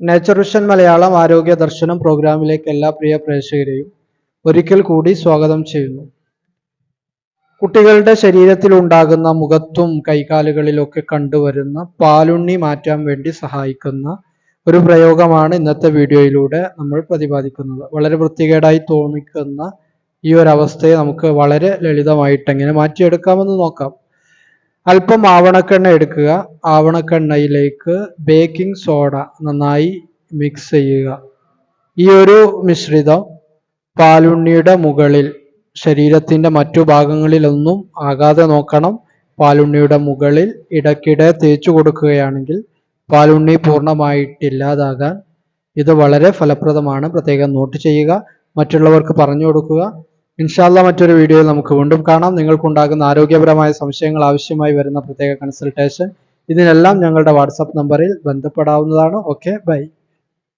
Nature vision Malayalam ആരോഗ്യ ദർശനം പ്രോഗ്രാമിലേക്ക് എല്ലാ പ്രിയ പ്രേക്ഷകരെയും ഒരിക്കൽ കൂടി സ്വാഗതം ചെയ്യുന്നു. കുട്ടികളുടെ ശരീരത്തിൽ ഉണ്ടാകുന്ന മുഖത്തും കൈകാലുകളിലൊക്കെ കണ്ടുവരുന്ന പാലുണ്ണി മാറ്റാൻ വേണ്ടി സഹായിക്കുന്ന ഒരു പ്രയോഗമാണ് ഇന്നത്തെ വീഡിയോയിലൂടെ നമ്മൾ പ്രതിപാദിക്കുന്നത്. വളരെ വൃത്തികേടായി തോന്നിക്കുന്ന ഈ ഒരു അവസ്ഥയെ നമുക്ക് വളരെ ലളിതമായിട്ട് എങ്ങനെ മാറ്റിയെടുക്കാമെന്ന് നോക്കാം. അല്പം ആവണക്കെണ്ണ എടുക്കുക. ആവണക്കെണ്ണയിലേക്ക് ബേക്കിംഗ് സോഡ നന്നായി മിക്സ് ചെയ്യുക. ഈ ഒരു മിശ്രിതം പാലുണ്ണിയുടെ മുകളിൽ ശരീരത്തിന്റെ മറ്റു ഭാഗങ്ങളിലൊന്നും ആകാതെ നോക്കണം. പാലുണ്ണിയുടെ മുകളിൽ ഇടയ്ക്കിടെ തേച്ചു കൊടുക്കുകയാണെങ്കിൽ പാലുണ്ണി പൂർണമായിട്ടില്ലാതാകാൻ ഇത് വളരെ ഫലപ്രദമാണ്. പ്രത്യേകം നോട്ട് ചെയ്യുക. മറ്റുള്ളവർക്ക് പറഞ്ഞു കൊടുക്കുക. ഇൻഷാല്ല മറ്റൊരു വീഡിയോയിൽ നമുക്ക് വീണ്ടും കാണാം. നിങ്ങൾക്കുണ്ടാകുന്ന ആരോഗ്യപരമായ സംശയങ്ങൾ ആവശ്യമായി വരുന്ന പ്രത്യേക കൺസൾട്ടേഷൻ. ഇതിനെല്ലാം ഞങ്ങളുടെ വാട്സപ്പ് നമ്പറിൽ ബന്ധപ്പെടാവുന്നതാണ്. Okay bye.